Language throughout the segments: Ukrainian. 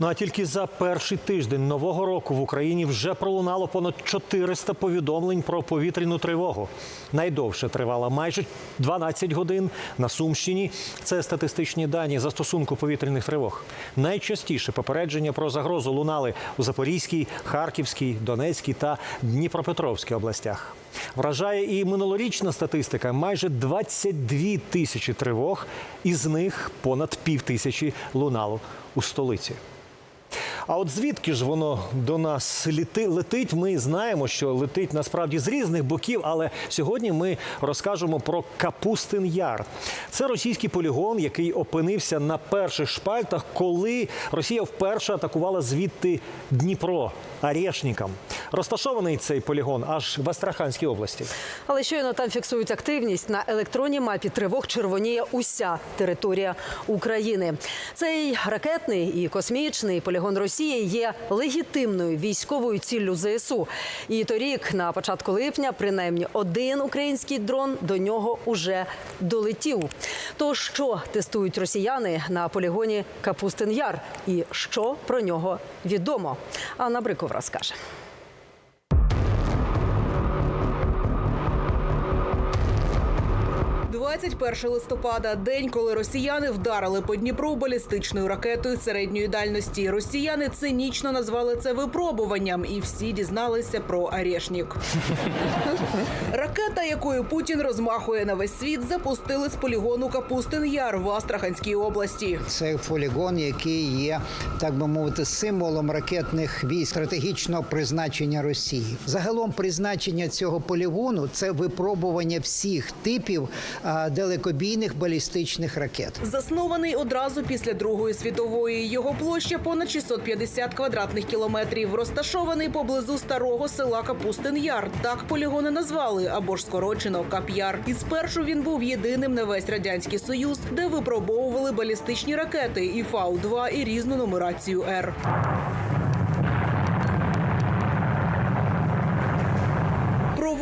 Ну а тільки за перший тиждень нового року в Україні вже пролунало понад 400 повідомлень про повітряну тривогу. Найдовше тривала майже 12 годин на Сумщині. Це статистичні дані застосунку повітряних тривог. Найчастіше попередження про загрозу лунали у Запорізькій, Харківській, Донецькій та Дніпропетровській областях. Вражає і минулорічна статистика: майже 22 тисячі тривог, із них понад пів тисячі лунало у столиці. А от звідки ж воно до нас літи, летить? Ми знаємо, що летить насправді з різних боків, але сьогодні ми розкажемо про Капустин Яр. Це російський полігон, який опинився на перших шпальтах, коли Росія вперше атакувала звідти Дніпро Арєшнікам. Розташований цей полігон аж в Астраханській області. Але щойно там фіксують активність на електронній мапі тривог червоніє уся територія України. Цей ракетний і космічний полігон Росії є легітимною військовою ціллю ЗСУ. І торік, на початку липня, принаймні один український дрон до нього уже долетів. То що тестують росіяни на полігоні Капустин Яр, і що про нього відомо? Анна Бриков розкаже. – 21 листопада, день, коли росіяни вдарили по Дніпру балістичною ракетою середньої дальності. Росіяни цинічно назвали це випробуванням, і всі дізналися про Арешнік. Ракета, якою Путін розмахує на весь світ, запустили з полігону Капустин Яр в Астраханській області. Це полігон, який є, так би мовити, символом ракетних військ стратегічного призначення Росії. Загалом призначення цього полігону це випробування всіх типів далекобійних балістичних ракет. Заснований одразу після Другої світової. Його площа понад 650 квадратних кілометрів. Розташований поблизу старого села Капустин Яр. Так полігони назвали або ж скорочено Кап'яр. І спершу він був єдиним на весь радянський союз, де випробовували балістичні ракети і Фау-2, і різну нумерацію Р.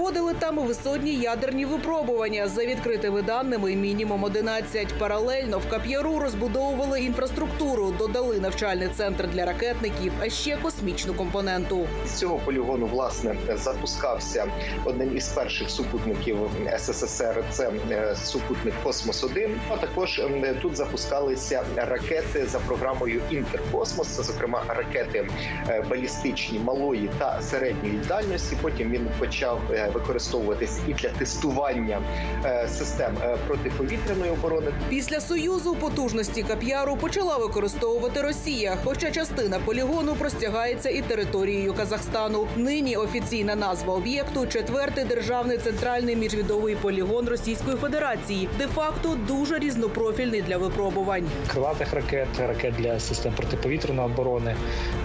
Проводили там висотні ядерні випробування за відкритими даними. Мінімум 11. Паралельно в Кап'яру розбудовували інфраструктуру, додали навчальний центр для ракетників, а ще космічну компоненту. З цього полігону власне запускався один із перших супутників СССР. Це е, супутник Космос 1 А також тут запускалися ракети за програмою Інтеркосмос. Це зокрема ракети е, балістичні малої та середньої дальності. Потім він почав е, використовуватись і для тестування е, систем е, протиповітряної оборони. Після союзу потужності Кап'яру почала використовувати Росія, хоча частина полігону простягається і територією Казахстану. Нині офіційна назва об'єкту четвертий державний центральний міжвідовий полігон Російської Федерації, де факто дуже різнопрофільний для випробувань. крилатих ракет, ракет для систем протиповітряної оборони,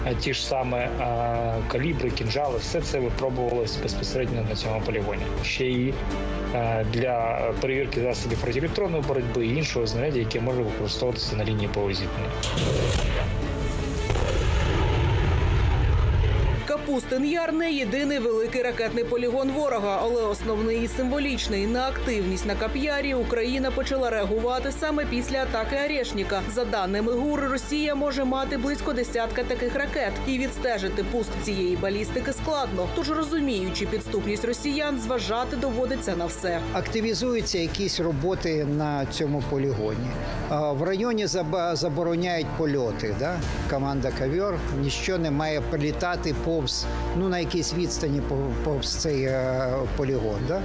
е, ті ж саме калібри, кінжали, все це випробувалось безпосередньо на цьому полігоні. Ще і е, для перевірки засобів протиелектронної боротьби і іншого знаряддя, яке може використовуватися на лінії повозітнення. Капустин Яр не єдиний великий ракетний полігон ворога, але основний і символічний. На активність на Кап'ярі Україна почала реагувати саме після атаки Арешніка. За даними ГУР, Росія може мати близько десятка таких ракет, і відстежити пуск цієї балістики складно. Тож розуміючи підступність росіян, зважати доводиться на все. Активізуються якісь роботи на цьому полігоні. В районі забороняють польоти. Да? Команда Кавьор ніщо не має прилітати повз ну на якійсь відстані пов- повз цей е, полігон. Да?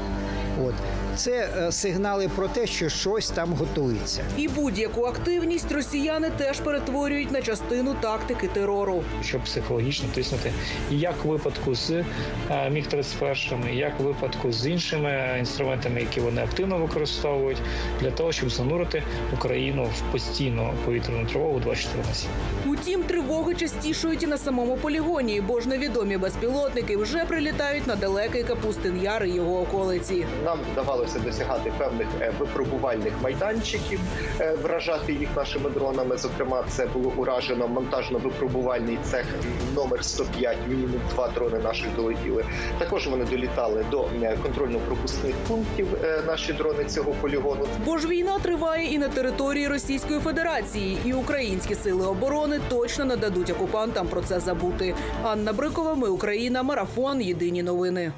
От. Це е, сигнали про те, що щось там готується. І будь-яку активність росіяни теж перетворюють на частину тактики терору. щоб психологічно тиснути і як у випадку з е, міг 31 як у випадку з іншими інструментами, які вони активно використовують для того, щоб занурити Україну в постійну повітряну тривогу 24 на 7. Утім, тривоги частішують і на самому полігоні, бо ж невідомі безпілотники вже прилітають на далекий Капустин Яр і його околиці. Нам вдавалося досягати певних е, випробувальних майданчиків, е, вражати їх нашими дронами. Зокрема, це було уражено монтажно-випробувальний цех номер 105, Мінімум два дрони наших долетіли. Також вони долітали до е, контрольно-пропускних пунктів. Наші дрони цього полігону. Бо ж війна триває і на території Російської Федерації, і українські сили оборони точно не дадуть окупантам про це забути. Анна Брикова, ми Україна, марафон. Єдині новини.